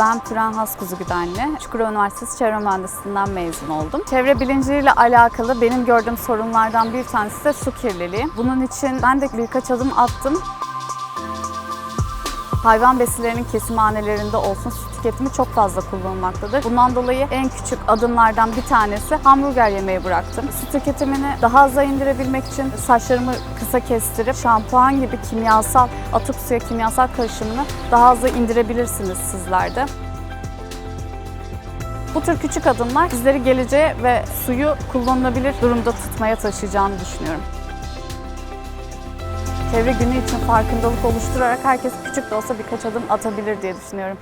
Ben Püren Haskuzu Güdenli. Çukurova Üniversitesi Çevre Mühendisliğinden mezun oldum. Çevre bilinciyle alakalı benim gördüğüm sorunlardan bir tanesi de su kirliliği. Bunun için ben de birkaç adım attım. Hayvan besilerinin kesimhanelerinde olsun su tüketimi çok fazla kullanılmaktadır. Bundan dolayı en küçük adımlardan bir tanesi hamburger yemeği bıraktım. Su tüketimini daha aza indirebilmek için saçlarımı kısa kestirip şampuan gibi kimyasal, atık suya kimyasal karışımını daha aza indirebilirsiniz sizler de. Bu tür küçük adımlar bizleri geleceğe ve suyu kullanılabilir durumda tutmaya taşıyacağını düşünüyorum. Çevre günü için farkındalık oluşturarak herkes küçük de olsa birkaç adım atabilir diye düşünüyorum.